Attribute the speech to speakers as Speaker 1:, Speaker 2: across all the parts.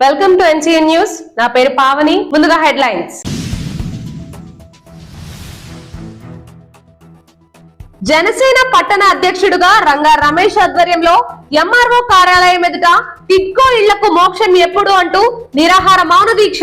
Speaker 1: Welcome to NCN news నా పేరు పావని. ముందుగా హెడ్లైన్స్. జనసేన పట్టణ అధ్యక్షుడుగా రంగా రమేష్ ఆధ్వర్యంలో ఎంఆర్ఓ కార్యాలయం ఎదుట టిడ్కో ఇళ్ళకు మోక్షం ఎప్పుడు అంటూ నిరాహార మౌన దీక్ష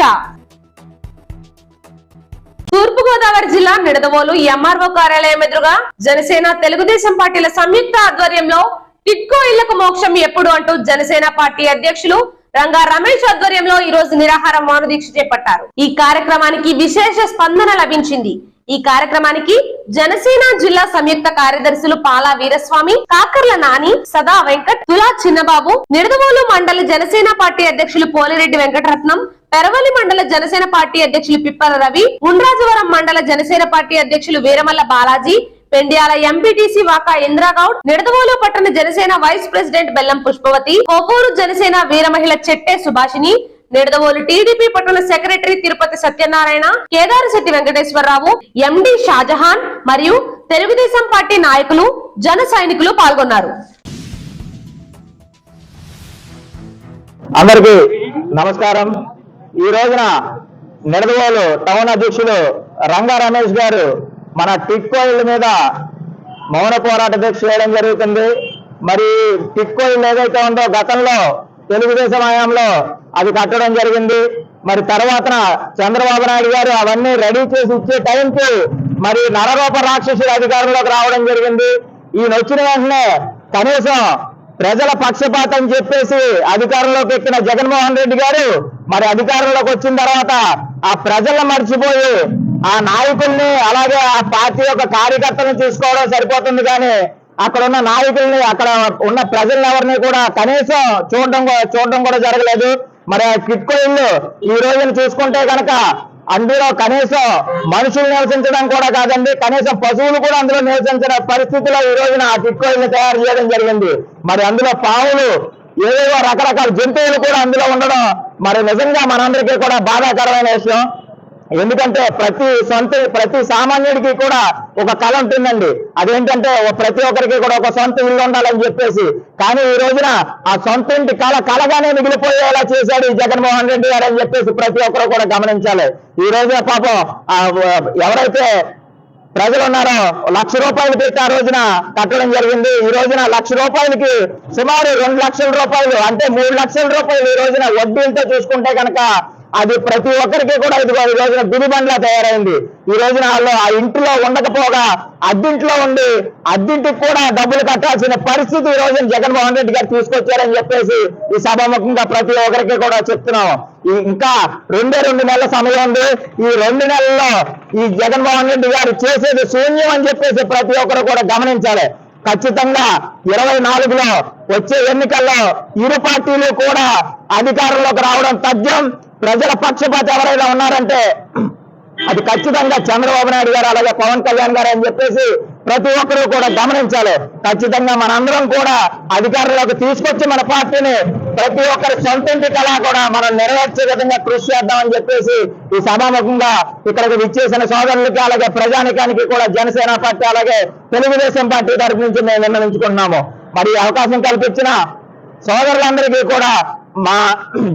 Speaker 1: తూర్పుగోదావరి జిల్లా నిడదవోలు ఎంఆర్ఓ కార్యాలయం ఎదురుగా జనసేన తెలుగుదేశం పార్టీల సంయుక్త ఆధ్వర్యంలో టిట్కో ఇళ్ళకు మోక్షం ఎప్పుడు అంటూ జనసేన పార్టీ అధ్యక్షులు రంగా రమేష్ ఆధ్వర్యంలో ఈ రోజు నిరాహార మౌన దీక్ష చేపట్టారు. ఈ కార్యక్రమానికి విశేష స్పందన లభించింది. ఈ కార్యక్రమానికి జనసేన జిల్లా సంయుక్త కార్యదర్శులు పాలా వీరస్వామి కాకర్ల నాని సదా వెంకట్ తులా చిన్నబాబు నిడదవోలు మండల జనసేన పార్టీ అధ్యక్షులు పోలిరెడ్డి వెంకటరత్నం పెరవలి మండల జనసేన పార్టీ అధ్యక్షులు పిప్పల రవి ఉండ్రాజవరం మండల జనసేన పార్టీ అధ్యక్షులు వీరమల్ల బాలాజీ పెండ్యాల ఎంపీటీసీ వాకా ఇంద్రాగౌడ్ నిడదవోలు పట్టణ జనసేన వైస్ ప్రెసిడెంట్ బెల్లం పుష్పవతి కొవ్వూరు జనసేన వీరమహిళ చెట్టే సుభాషిణి నిడదవోలు టీడీపీ పట్టణ సెక్రటరీ తిరుపతి సత్యనారాయణ కేదారశెట్టి వెంకటేశ్వరరావు ఎండి షాజహాన్ మరియు తెలుగుదేశం పార్టీ నాయకులు జన సైనికులు పాల్గొన్నారు.
Speaker 2: అందరికీ నమస్కారం. ఈ రోజున నిడదవోలు టౌన్ అధ్యక్షులు రంగా రమేష్ గారు మన టిక్కోయిల మీద మౌన పోరాట దీక్ష చేయడం జరుగుతుంది. మరి టిక్కోయిల్ ఏదైతే ఉందో గతంలో తెలుగుదేశం హయాంలో అది కట్టడం జరిగింది. మరి తర్వాత చంద్రబాబు నాయుడు గారు అవన్నీ రెడీ చేసి ఇచ్చే టైంకి మరి నరరూప రాక్షసుడు అధికారంలోకి రావడం జరిగింది. ఈయన వచ్చిన వెంటనే కనీసం ప్రజల పక్షపాతం చెప్పేసి అధికారంలోకి ఎక్కిన జగన్మోహన్ రెడ్డి గారు మరి అధికారంలోకి వచ్చిన తర్వాత ఆ ప్రజలను మర్చిపోయి ఆ నాయకుల్ని అలాగే ఆ పార్టీ యొక్క కార్యకర్తలను చూసుకోవడం సరిపోతుంది కానీ అక్కడ ఉన్న నాయకుల్ని అక్కడ ఉన్న ప్రజల్ని ఎవరిని కూడా కనీసం చూడడం చూడడం కూడా జరగలేదు. మరి ఆ కిట్కో ఇల్లు ఈ రోజున చూసుకుంటే కనుక అందులో కనీసం మనుషులు నివసించడం కూడా కాదండి. కనీసం పశువులు కూడా అందులో నివసించిన పరిస్థితిలో ఈ రోజున ఆ టిక్కో ఇల్లు తయారు చేయడం జరిగింది. మరి అందులో పావులు ఏవేవో రకరకాల జంతువులు కూడా అందులో ఉండడం మరి నిజంగా మనందరికీ కూడా బాధాకరమైన విషయం. ఎందుకంటే ప్రతి సొంత ప్రతి సామాన్యుడికి కూడా ఒక కళ ఉంటుందండి. అదేంటంటే ప్రతి ఒక్కరికి కూడా ఒక సొంత ఇల్లు ఉండాలని చెప్పేసి. కానీ ఈ రోజున ఆ సొంత ఇంటి కళ కళగానే మిగిలిపోయేలా చేశాడు ఈ జగన్మోహన్ రెడ్డి గారు అని చెప్పేసి ప్రతి ఒక్కరు కూడా గమనించాలి. ఈ రోజున పాపం ఎవరైతే ప్రజలు ఉన్నారో లక్ష రూపాయలు పెట్టి ఆ రోజున కట్టడం జరిగింది. ఈ రోజున లక్ష రూపాయలకి సుమారు రెండు లక్షల రూపాయలు అంటే మూడు లక్షల రూపాయలు ఈ రోజున వడ్డీలతో చూసుకుంటే కనుక అది ప్రతి ఒక్కరికి కూడా ఇది ఈ రోజున బిడిబండ్లా తయారైంది. ఈ రోజున వాళ్ళు ఆ ఇంట్లో ఉండకపోగా అద్దింట్లో ఉండి అద్దింటికి కూడా డబ్బులు కట్టాల్సిన పరిస్థితి ఈ రోజున జగన్మోహన్ రెడ్డి గారు తీసుకొచ్చారని చెప్పేసి ఈ సభాముఖంగా ప్రతి ఒక్కరికి కూడా చెప్తున్నాం. ఇంకా రెండే రెండు నెలల సమయం ఉంది. ఈ రెండు నెలల్లో ఈ జగన్మోహన్ రెడ్డి గారు చేసేది శూన్యం అని చెప్పేసి ప్రతి ఒక్కరు కూడా గమనించాలి. ఖచ్చితంగా ఇరవై నాలుగులో వచ్చే ఎన్నికల్లో ఇరు పార్టీలు కూడా అధికారంలోకి రావడం తథ్యం. ప్రజల పక్షపాత ఎవరైనా ఉన్నారంటే అది ఖచ్చితంగా చంద్రబాబు నాయుడు గారు అలాగే పవన్ కళ్యాణ్ గారు అని చెప్పేసి ప్రతి ఒక్కరూ కూడా గమనించాలి. ఖచ్చితంగా మనందరం కూడా అధికారంలోకి తీసుకొచ్చి మన పార్టీని ప్రతి ఒక్కరి సొంతంటి కళ కూడా మనం నెరవేర్చే విధంగా కృషి చేద్దామని చెప్పేసి ఈ సభాముఖంగా ఇక్కడికి విచ్చేసిన సోదరులకి అలాగే ప్రజానికానికి కూడా జనసేన పార్టీ అలాగే తెలుగుదేశం పార్టీ తరఫు నుంచి మేము నిర్ణయించుకుంటున్నాము మరి అవకాశం కల్పించిన సోదరులందరికీ కూడా మా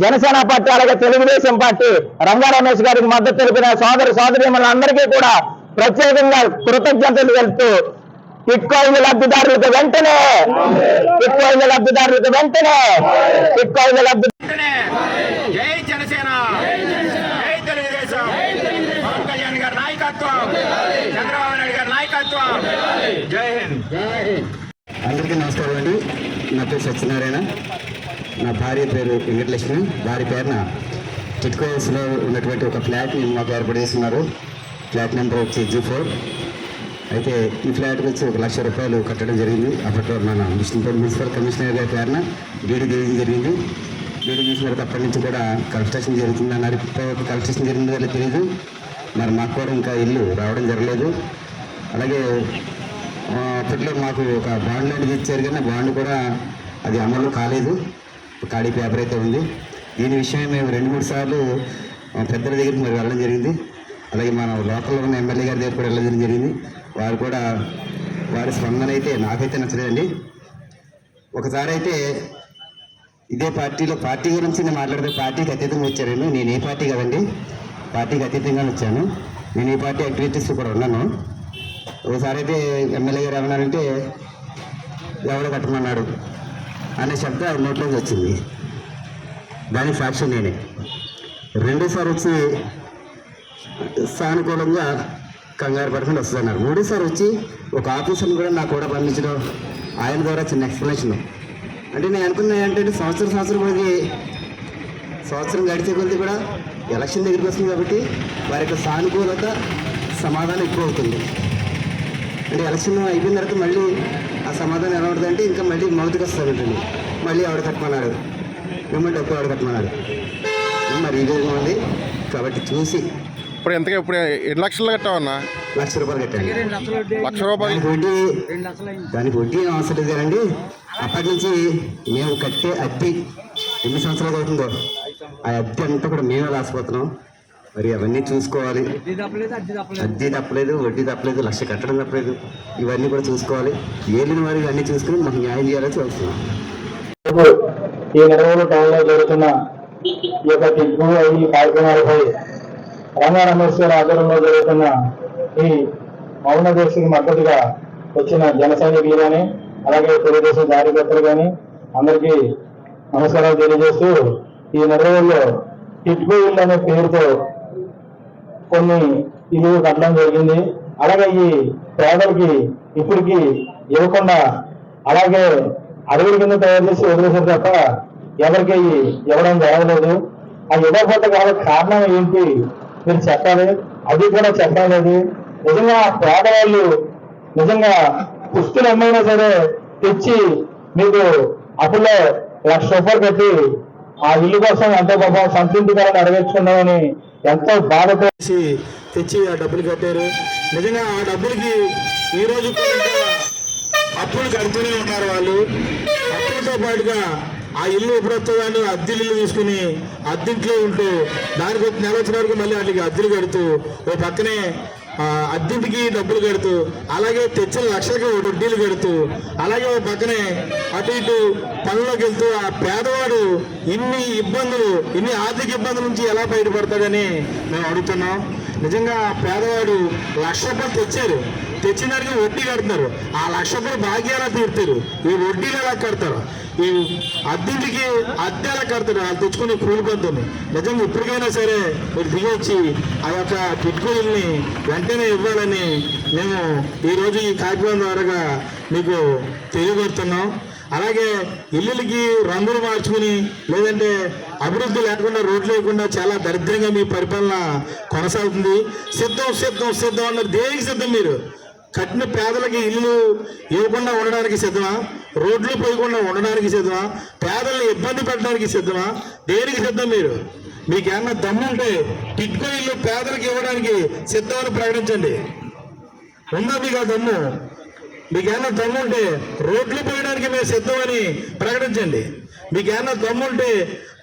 Speaker 2: జనసేన పార్టీ అలాగే తెలుగుదేశం పార్టీ రంగా రమేష్ గారికి మద్దతు తెలిపిన సోదరి సోదరిమణులందరికీ కూడా ప్రత్యేకంగా కృతజ్ఞతలు తెలుపుతూ బిట్కాయిన్ లబ్ధిదారులకు వెంటనే బిట్కాయిన్ లబ్ధిదారులకు వెంటనే బిట్కాయిన్ లబ్ధి
Speaker 3: వెంటనే జై జనసేన జై తెలుగుదేశం. పవన్ కళ్యాణ్ గారి నాయకత్వం చంద్రబాబు నాయుడు గారి నాయకత్వం. జై హింద్.
Speaker 4: అందరికీ నమస్కారం అండి. నా పేరు సత్యనారాయణ. నా భార్య పేరు వెంకటలక్ష్మి. భార్య పేరున టిట్కోస్లో ఉన్నటువంటి ఒక ఫ్లాట్ని మాకు ఏర్పాటు చేస్తున్నారు ఫ్లాట్ నెంబర్ వచ్చి జీ ఫోర్. అయితే ఈ ఫ్లాట్కి వచ్చి ఒక లక్ష రూపాయలు కట్టడం జరిగింది. అప్పట్లో మన విష్ణుపూర్ మున్సిపల్ కమిషనర్ గారి పేరున డీడీ తీయడం జరిగింది. డీడీ తీసిన అప్పటి నుంచి కూడా కన్స్ట్రక్షన్ జరుగుతుంది అన్నారు కన్స్ట్రక్షన్ జరిగిందో లేదో తెలియదు మరి మాకు కూడా ఇంకా ఇల్లు రావడం జరగలేదు. అలాగే అప్పట్లో మాకు ఒక బాండ్ లాంటిది ఇచ్చారు కానీ బాండ్ కూడా అది అమలు కాలేదు. ఖాళీ పేపర్ అయితే ఉంది. దీని విషయమే మేము రెండు మూడు సార్లు పెద్దల దగ్గరికి మరి వెళ్ళడం జరిగింది. అలాగే మన లోకల్లో ఉన్న ఎమ్మెల్యే గారి దగ్గర కూడా వెళ్ళడం జరిగింది. వారు కూడా వారి స్పందన అయితే నాకైతే నచ్చలేదండి. ఒకసారి అయితే ఇదే పార్టీలో పార్టీ గురించి నేను మాట్లాడితే పార్టీకి అతీతంగా వచ్చారండి. నేను ఏ పార్టీ కదండి. పార్టీకి అతీతంగా వచ్చాను. నేను ఈ పార్టీ యాక్టివిటీస్ కూడా ఉన్నాను. ఒకసారి అయితే ఎమ్మెల్యే గారు ఏమన్నారంటే ఎవడో కట్టమన్నాడు. అనే శబ్దం ఆయన నోట్లోంచి వచ్చింది. దాని సాక్షి నేనే. రెండోసారి వచ్చి సానుకూలంగా కంగారు పడకుండా వస్తున్నారు. మూడోసారి వచ్చి ఒక ఆఫీసర్ని కూడా నాకు కూడా పంపించడం ఆయన ద్వారా చిన్న ఎక్స్ప్లెనేషన్. అంటే నేను అనుకున్నా ఏంటంటే సంవత్సరం సంవత్సరం కొద్ది సంవత్సరం గడిచే కొద్ది కూడా ఎలక్షన్ దగ్గరికి వస్తుంది కాబట్టి వారి యొక్క సానుకూలత సమాధానం ఎక్కువ అవుతుంది. అంటే ఎలక్షన్ అయిపోయిన తర్వాత మళ్ళీ ఆ సమాధానం ఎలా ఉంటుందంటే ఇంకా మళ్ళీ మౌతికి వస్తుందంటండి మళ్ళీ ఆవిడ కట్టమన్నాడు మిమ్మల్ని డబ్బు ఆవిడ కట్టమన్నాడు మరి ఈ విధంగా ఉంది. కాబట్టి చూసి.
Speaker 5: ఇప్పుడు ఎంతగా ఇప్పుడు ఎన్ని లక్షలు కట్టావన్నా?
Speaker 4: లక్ష రూపాయలు కట్టండి
Speaker 5: లక్ష రూపాయలు?
Speaker 4: దానికి వడ్డీ దానికి వడ్డీ అవసరం లేదు కదండి. అప్పటి నుంచి మేము కట్టే అద్దె ఎన్ని సంవత్సరాలు అవుతుందో? ఆ అద్దె అంతా కూడా మేమే రాసిపోతున్నాం. మరి అవన్నీ చూసుకోవాలి. అద్దె తప్పలేదు వడ్డీ తప్పలేదు లక్ష కట్టడం తప్పలేదు. ఇవన్నీ కూడా చూసుకోవాలి. ఏలిన వారికి అన్ని చూసుకుని మాకు న్యాయం చేయాలని చూస్తున్నాం.
Speaker 6: ఈ టౌన్లో జరుగుతున్న ఈ యొక్క టిప్పు ఈ కార్యక్రమాలపై గారి ఆధ్వర్యంలో జరుగుతున్న ఈ మౌన దీక్షకి మద్దతుగా వచ్చిన జన సైనికులు కానీ అలాగే తెలుగుదేశం కార్యకర్తలు కానీ అందరికీ నమస్కారాలు తెలియజేస్తూ ఈ నెలవుల్లో టిట్కో ఇల్లు అనే పేరుతో కొన్ని ఇల్లు కట్టడం జరిగింది. అలాగే ఈ పేదలకి ఇప్పటికి ఇవ్వకుండా అలాగే అడవుల కింద తయారు చేసి వదిలేసారు తప్ప ఎవరికి ఇవ్వడం జరగలేదు. ఆ ఇవ్వకపోతే కాదు కారణం ఏంటి మీరు చెప్పాలి? అది కూడా చెప్పడం లేదు. నిజంగా ఆ పేదవాళ్ళు నిజంగా పుస్తులు ఏమైనా సరే తెచ్చి మీకు అప్పుల్లో లక్ష రూపాయలు పెట్టి ఆ ఇల్లు కోసం ఎంతో పాపం సంతృప్తికరణ నెరవేర్చుకున్నామని ఎంతో బాధతో
Speaker 7: తెచ్చి ఆ డబ్బులు కట్టారు. నిజంగా ఆ డబ్బులకి ఈ రోజు అప్పులు కడుతూనే ఉన్నారు వాళ్ళు. అప్పులతో పాటుగా ఆ ఇల్లు ఎప్పుడొస్తుందని అద్దె ఇల్లు తీసుకుని అద్దెంట్లో ఉంటూ దానికి నెల వచ్చిన వరకు మళ్ళీ వాటికి అద్దెలు కడుతూ ఓ పక్కనే అద్దెకి డబ్బులు కడుతూ అలాగే తెచ్చిన లక్షలకి వడ్డీలు కడుతూ అలాగే ఓ పక్కనే అటు ఇటు పనుల్లోకి వెళ్తూ ఆ పేదవాడు ఇన్ని ఇబ్బందులు ఇన్ని ఆర్థిక ఇబ్బందుల నుంచి ఎలా బయటపడతాడని మేము అడుగుతున్నాం. నిజంగా ఆ పేదవాడు లక్ష రూపాయలు తెచ్చారు. తెచ్చిన దానికి వడ్డీ కడుతున్నారు. ఆ లక్ష రూపాయలు బాకీ తీరుతారు. ఈ వడ్డీలు ఎలా కడతారు? ఈ అద్దెంటికి అద్దె ఎలా కడతారు? వాళ్ళు తెచ్చుకుని కూలిపోతుంది నిజంగా ఇప్పటికైనా సరే మీరు దిగొచ్చి ఆ యొక్క కిట్కూల్ని వెంటనే ఇవ్వాలని మేము ఈరోజు ఈ కార్యక్రమం ద్వారా మీకు తెలియబడుతున్నాం అలాగే ఇల్లులకి రంగులు మార్చుకుని లేదంటే అభివృద్ధి లేకుండా రోడ్లు లేకుండా చాలా దరిద్రంగా మీ పరిపాలన కొనసాగుతుంది. సిద్ధం సిద్ధం సిద్ధం అన్నారు. దేనికి సిద్ధం మీరు? కట్టిన పేదలకి ఇల్లు ఇవ్వకుండా ఉండడానికి సిద్ధమా? రోడ్లు పోయకుండా ఉండడానికి సిద్ధమా? పేదల్ని ఇబ్బంది పెట్టడానికి సిద్ధమా? దేనికి సిద్ధం మీరు? మీకు ఏమన్నా దమ్ముంటే టిట్కో ఇల్లు పేదలకు ఇవ్వడానికి సిద్ధమని ప్రకటించండి. ఉందా మీకు ఆ దమ్ము? మీకేమన్నా దమ్ముంటే రోడ్లు పోయడానికి మేము సిద్ధమని ప్రకటించండి. మీకేమన్నా దమ్ముంటే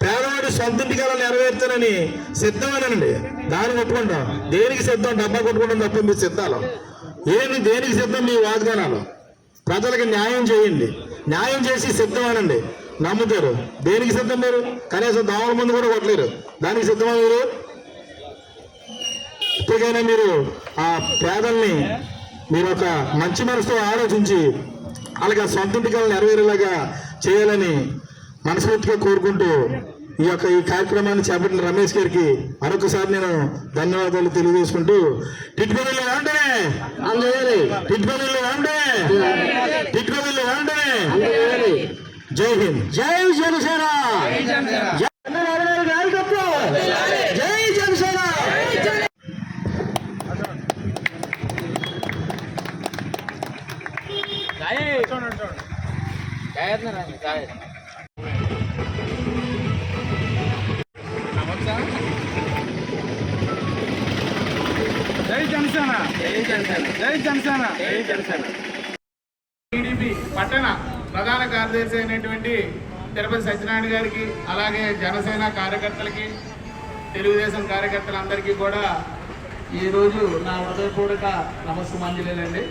Speaker 7: పేదవాడి సొంత ఇంటికాల నెరవేర్చాలని సిద్ధమేనండి దాన్ని కొట్టుకుంటాం దేనికి సిద్ధం? డబ్బా కొట్టుకుంటాం తప్ప మీ సిద్ధాలు. ఏమి దేనికి సిద్ధం మీ వాగ్దానాలు? ప్రజలకు న్యాయం చేయండి. న్యాయం చేసి సిద్ధమేనండి. నమ్ముతారు. దేనికి సిద్ధం మీరు? కనీసం దోమల ముందు కూడా కొట్టలేరు. దానికి సిద్ధమా మీరు? ఇప్పటికైనా మీరు ఆ పేదల్ని మీరు ఒక మంచి మనసుతో ఆలోచించి అలాగే ఆ సొంత ఇంటికలు నెరవేరేలాగా చేయాలని మనస్ఫూర్తిగా కోరుకుంటూ ఈ యొక్క ఈ కార్యక్రమాన్ని చేపట్టిన రమేష్ గారికి మరొకసారి నేను ధన్యవాదాలు తెలియజేసుకుంటూ టిట్కోవిల్లు వెంటనే టిట్కోవిల్లు వెంటనే టిట్కోవిల్లు వెంటనే జై హింద్. జై జనసేన. జై జనసేన.
Speaker 3: జై జనసేన. జై జనసేన. జై జనసేన. జై జనసేన. టీడీపీ పట్టణ ప్రధాన కార్యదర్శి అయినటువంటి తిరుపతి సత్యనారాయణ గారికి అలాగే జనసేన కార్యకర్తలకి తెలుగుదేశం కార్యకర్తలందరికీ కూడా ఈరోజు నా హృదయపూర్వక నమస్సు మంజలేనండి